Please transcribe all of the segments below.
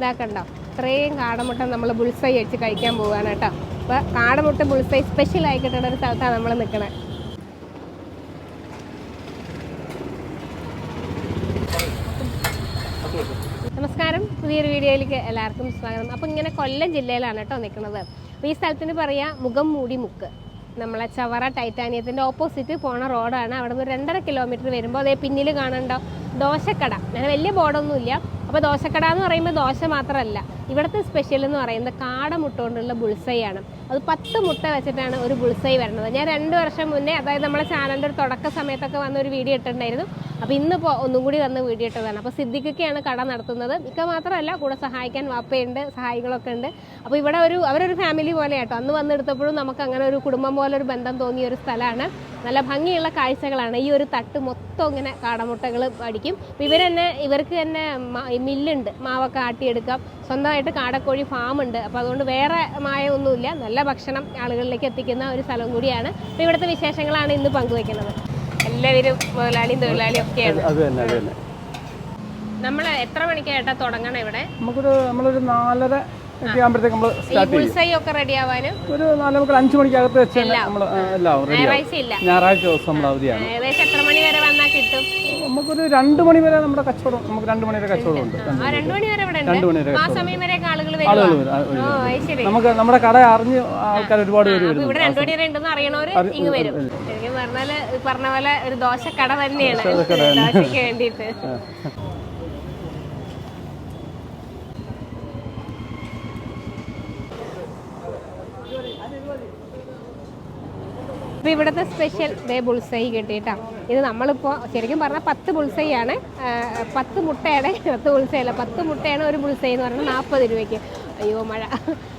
ഇതാക്കണ്ടോ. ഇത്രയും കാടമുട്ട നമ്മൾ ബുൾസൈ വെച്ച് കഴിക്കാൻ പോവാണ് കേട്ടോ. അപ്പോൾ കാടമുട്ട ബുൾസൈ സ്പെഷ്യൽ ആയിക്കിട്ടുള്ള ഒരു സ്ഥലത്താണ് നമ്മൾ നിൽക്കണത് നമസ്കാരം. പുതിയൊരു വീഡിയോയിലേക്ക് എല്ലാവർക്കും സ്വാഗതം. അപ്പോൾ ഇങ്ങനെ കൊല്ലം ജില്ലയിലാണ് കേട്ടോ നിൽക്കുന്നത് ഈ സ്ഥലത്തിന് പറയാം മുഖം മൂടി മുക്ക്. നമ്മളെ ചവറ ടൈറ്റാനിയത്തിന്റെ ഓപ്പോസിറ്റ് പോണ റോഡാണ് അവിടെ നിന്ന് രണ്ടര കിലോമീറ്റർ വരുമ്പോൾ അതേ പിന്നിൽ കാണണ്ടോ? ദോശക്കട. അങ്ങനെ വലിയ ബോർഡൊന്നുമില്ല. അപ്പോൾ ദോശക്കട എന്ന് പറയുമ്പോൾ ദോശ മാത്രമല്ല ഇവിടുത്തെ സ്പെഷ്യൽ എന്ന് പറയുന്നത് കാടമുട്ടുകൊണ്ടുള്ള കൊണ്ടുള്ള ബുൾസൈയാണ് അത് പത്ത് മുട്ട വെച്ചിട്ടാണ് ഒരു ബുൾസൈ വരുന്നത്. ഞാൻ രണ്ട് വർഷം മുന്നേ അതായത് നമ്മുടെ ചാനലിന്റെ ഒരു തുടക്ക സമയത്തൊക്കെ വന്ന ഒരു വീഡിയോ ഇട്ടിട്ടുണ്ടായിരുന്നു. അപ്പോൾ ഇന്നിപ്പോൾ ഒന്നും കൂടി വന്ന് വീഡിയോ ഇട്ടതാണ്. അപ്പോൾ സിദ്ദിഖൊക്കെയാണ് കട നടത്തുന്നത്. ഇക്ക മാത്രമല്ല കൂടെ സഹായിക്കാൻ വാപ്പയുണ്ട് സഹായികളൊക്കെ ഉണ്ട്. അപ്പോൾ ഇവിടെ ഒരു അവരൊരു ഫാമിലി പോലെ കേട്ടോ അന്ന് വന്നെടുത്തപ്പോഴും നമുക്ക് അങ്ങനെ ഒരു കുടുംബം പോലെ ഒരു ബന്ധം തോന്നിയ ഒരു സ്ഥലമാണ്. നല്ല ഭംഗിയുള്ള കാഴ്ചകളാണ്. ഈ ഒരു തട്ട് മൊത്തം ഇങ്ങനെ കാടമുട്ടകൾ അടിക്കും. അപ്പോൾ ഇവർ തന്നെ ഇവർക്ക് തന്നെ മില്ലുണ്ട്. മാവൊക്കെ ആട്ടിയെടുക്കാം. സ്വന്തമായിട്ട് കാടക്കോഴി ഫാം ഉണ്ട്. അപ്പോൾ അതുകൊണ്ട് വേറെ മായ ഒന്നുമില്ല നല്ല ഭക്ഷണം ആളുകളിലേക്ക് എത്തിക്കുന്ന ഒരു സ്ഥലം കൂടിയാണ്. അപ്പോൾ ഇവിടുത്തെ വിശേഷങ്ങളാണ് ഇന്ന് പങ്കുവെക്കുന്നത്. എല്ലാവരും മുതലാളിയും തൊഴിലാളിയും ഒക്കെയാണ്. അത് തന്നെ അത് തന്നെ. നമ്മൾ എത്ര മണിക്കായിട്ടാ തുടങ്ങണം ഇവിടെ? നമുക്കൊരു നമ്മളൊരു നാലര ആകുമ്പോഴത്തേക്ക് നമ്മൾ സ്റ്റാർട്ട് ചെയ്യും. ഒക്കെ റെഡി ആവാനും? ഒരു നാല് നമുക്ക് അഞ്ച് മണിക്കകത്ത് വെച്ചാൽ നമ്മൾ എല്ലാം റെഡി ഞായറാഴ്ച ദിവസം നമ്മൾ അവധിയാണ്. ഏകദേശം എത്ര വന്നാൽ കിട്ടും? നമുക്കൊരു രണ്ട് മണി വരെ നമ്മുടെ കച്ചവടം നമുക്ക് രണ്ട് മണി വരെ കച്ചവടം ഉണ്ട്. രണ്ടു മണി വരെ ഇവിടെ രണ്ട് ഉണ്ട് മണി വരെ ആ സമയം ആളുകൾ ആളുകൾ വരും ആ, വരും. ശരി. നമുക്ക് നമ്മുടെ കട അറിഞ്ഞ് ആൾക്കാർ ഒരുപാട് പേര് അപ്പൊ ഇവിടെ രണ്ടു മണി വരെ ഉണ്ടെന്ന് അറിയണവര് ഇങ്ങ് വരും. ശരിക്കും പറഞ്ഞാൽ ഈ പറഞ്ഞ പോലെ ഒരു ദോശക്കട തന്നെയാണ്. ദോശയ്ക്ക് വേണ്ടിയിട്ട്. അപ്പോൾ ഇവിടുത്തെ സ്പെഷ്യൽ ദേ ബുൾസൈ കിട്ടിയിട്ടാ. ഇത് നമ്മളിപ്പോൾ ശരിക്കും പറഞ്ഞാൽ പത്ത് ബുൾസൈ ആണ്. പത്ത് മുട്ടയുടെ പത്ത് ബുൾസൈ അല്ല പത്ത് മുട്ടയാണ് ഒരു ബുൾസൈ എന്ന് പറഞ്ഞാൽ നാൽപ്പത് രൂപയ്ക്ക്. അയ്യോ മഴ.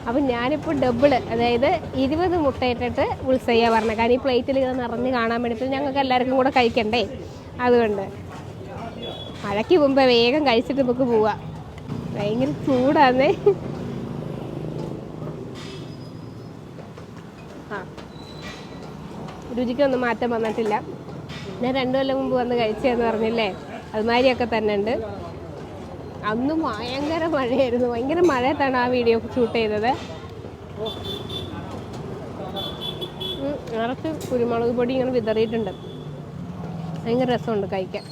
അപ്പം ഞാനിപ്പോൾ ഡബിൾ അതായത് ഇരുപത് മുട്ട ഇട്ടിട്ട് ബുൾസൈയാ പറഞ്ഞത് കാരണം ഈ പ്ലേറ്റിൽ ഇത് നിറഞ്ഞ് കാണാൻ വേണ്ടിയിട്ട് ഞങ്ങൾക്ക് എല്ലാവർക്കും കൂടെ കഴിക്കണ്ടേ? അതുകൊണ്ട്. മഴയ്ക്ക് മുമ്പേ വേഗം കഴിച്ചിട്ട് നമുക്ക് പോവാം. ഭയങ്കര ചൂടാന്നേ. ആ. രുചിക്കൊന്നും മാറ്റം വന്നിട്ടില്ല. ഞാൻ രണ്ടു കൊല്ലം മുമ്പ് വന്ന് കഴിച്ചതെന്ന് പറഞ്ഞില്ലേ? അതുമാതിരിയൊക്കെ തന്നെ ഉണ്ട്. അന്ന് ഭയങ്കര മഴയായിരുന്നു. ഭയങ്കര മഴയത്താണ് ആ വീഡിയോ ഷൂട്ട് ചെയ്തത്. നിറച്ച് കുരുമുളക് പൊടി ഇങ്ങനെ വിതറിയിട്ടുണ്ട്. ഭയങ്കര രസമുണ്ട് കഴിക്കാൻ.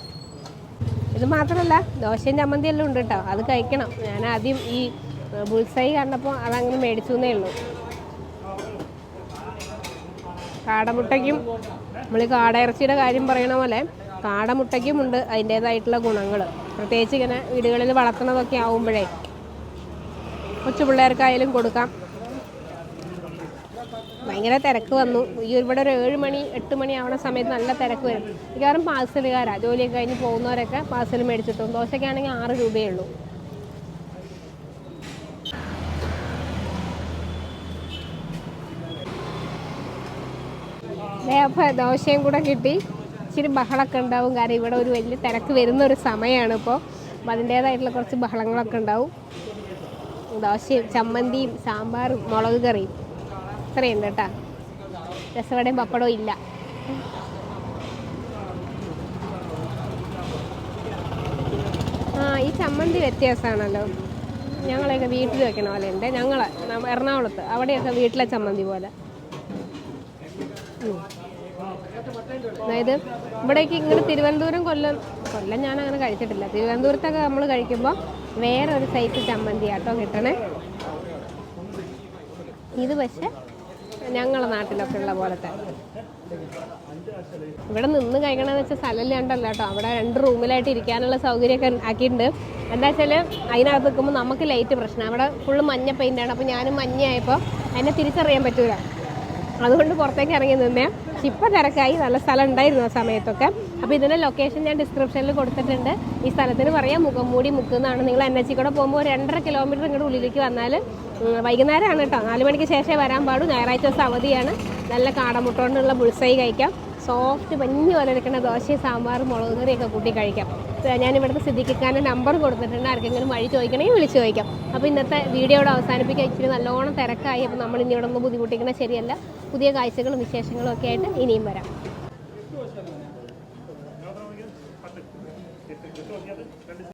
ഇത് മാത്രമല്ല ദോശയും ചമ്മന്തിയെല്ലാം ഉണ്ട് കേട്ടോ. അത് കഴിക്കണം. ഞാൻ ആദ്യം ഈ ബുൾസൈ കണ്ടപ്പോൾ അതങ്ങനെ മേടിച്ചു എന്നേ ഉള്ളൂ. കാടമുട്ടയ്ക്കും നമ്മൾ കാടയിറച്ചിയുടെ കാര്യം പറയണ പോലെ കാടമുട്ടയ്ക്കും ഉണ്ട് അതിന്റേതായിട്ടുള്ള ഗുണങ്ങൾ പ്രത്യേകിച്ച് ഇങ്ങനെ വീടുകളിൽ വളർത്തുന്നതൊക്കെ ആവുമ്പോഴേ കൊച്ചു പിള്ളേർക്കായാലും കൊടുക്കാം. ഭയങ്കര തിരക്ക് വന്നു. ഈ ഇവിടെ ഒരു ഏഴ് മണി എട്ട് മണി ആവുന്ന സമയത്ത് നല്ല തിരക്ക് വരും. മിക്കവാറും പാഴ്സലുകാരാണ് ജോലിയൊക്കെ കഴിഞ്ഞ് പോകുന്നവരൊക്കെ പാഴ്സൽ മേടിച്ചിട്ടും. ദോശയ്ക്കാണെങ്കിൽ ആറ് രൂപയേ ഉള്ളൂ. അപ്പോൾ ദോശയും കൂടെ കിട്ടി. ഇച്ചിരി ബഹളമൊക്കെ ഉണ്ടാവും. കാരണം ഇവിടെ ഒരു വലിയ തിരക്ക് വരുന്ന ഒരു സമയമാണ് ഇപ്പോൾ അപ്പോൾ അതിന്റേതായിട്ടുള്ള കുറച്ച് ബഹളങ്ങളൊക്കെ ഉണ്ടാവും. ദോശയും ചമ്മന്തിയും സാമ്പാറും മുളക് കറിയും. ഇത്രയുണ്ട് കേട്ടോ. രസവടയും പപ്പടവും ഇല്ല. ആ ഈ ചമ്മന്തി വ്യത്യാസമാണല്ലോ. ഞങ്ങളെയൊക്കെ വീട്ടിൽ വെക്കണ പോലെ ഉണ്ട്. ഞങ്ങൾ എറണാകുളത്ത്. അവിടെയൊക്കെ വീട്ടിലെ ചമ്മന്തി പോലെ. അതായത് ഇവിടേക്ക് ഇങ്ങനെ തിരുവനന്തപുരം കൊല്ലം കൊല്ലം ഞാൻ അങ്ങനെ കഴിച്ചിട്ടില്ല. തിരുവനന്തപുരത്തൊക്കെ നമ്മൾ കഴിക്കുമ്പോൾ വേറെ ഒരു സൈസ് ചമ്മന്തി ആട്ടോ കിട്ടണേ. ഇത് പക്ഷെ ഞങ്ങളുടെ നാട്ടിലൊക്കെ ഉള്ള പോലത്തെ. ഇവിടെ നിന്ന് കഴിക്കണമെന്ന് വെച്ചാൽ സ്ഥലമില്ലാണ്ടല്ല കേട്ടോ. അവിടെ രണ്ട് റൂമിലായിട്ട് ഇരിക്കാനുള്ള സൗകര്യമൊക്കെ ആക്കിയിട്ടുണ്ട്. എന്താ വെച്ചാൽ അതിനകത്ത് നിൽക്കുമ്പോൾ നമുക്ക് ലൈറ്റ് പ്രശ്നം. അവിടെ ഫുള്ള് മഞ്ഞ പെയിന്റാണ് അപ്പോൾ ഞാനും മഞ്ഞയായപ്പോൾ എന്നെ തിരിച്ചറിയാൻ പറ്റൂല. അതുകൊണ്ട് പുറത്തേക്ക് ഇറങ്ങി നിന്നേ. ഇപ്പം തിരക്കായി നല്ല സ്ഥലം ഉണ്ടായിരുന്നു ആ സമയത്തൊക്കെ. അപ്പോൾ ഇതിന്റെ ലൊക്കേഷൻ ഞാൻ ഡിസ്ക്രിപ്ഷനിൽ കൊടുത്തിട്ടുണ്ട്. ഈ സ്ഥലത്തിന് പറയാം മുഖംമൂടി മുക്കുന്നതാണ് നിങ്ങൾ എൻ എച്ച് കൂടെ പോകുമ്പോൾ രണ്ടര കിലോമീറ്റർ ഇങ്ങോട്ട് ഉള്ളിലേക്ക് വന്നാൽ വൈകുന്നേരമാണ് കേട്ടോ. നാല് മണിക്ക് ശേഷമേ വരാൻ പാടൂ. ഞായറാഴ്ച ദിവസം അവധിയാണ്. നല്ല കാടമുട്ട കൊണ്ടുള്ള ബുൾസൈ കഴിക്കാം. സോഫ്റ്റ് പഞ്ഞു പോലെ ദോശയും സാമ്പാറും മുളക് കറിയൊക്കെ കൂട്ടി കഴിക്കാം. ഞാനിവിടുത്തെ സിദ്ധിക്കാന്റെ നമ്പർ കൊടുത്തിട്ടുണ്ട്. ആർക്കെങ്കിലും വഴി ചോദിക്കണമെങ്കിൽ വിളിച്ച് ചോദിക്കാം. അപ്പോൾ ഇന്നത്തെ വീഡിയോ ഇവിടെ അവസാനിപ്പിക്കാൻ ഇച്ചിരി നല്ലോണം തിരക്കായി. അപ്പോൾ നമ്മൾ ഇനി ഇവിടെ ഒന്ന് ബുദ്ധിമുട്ടിക്കുന്നത് ശരിയല്ല. പുതിയ കാഴ്ചകളും വിശേഷങ്ങളും ഒക്കെ ആയിട്ട് ഇനിയും വരാം.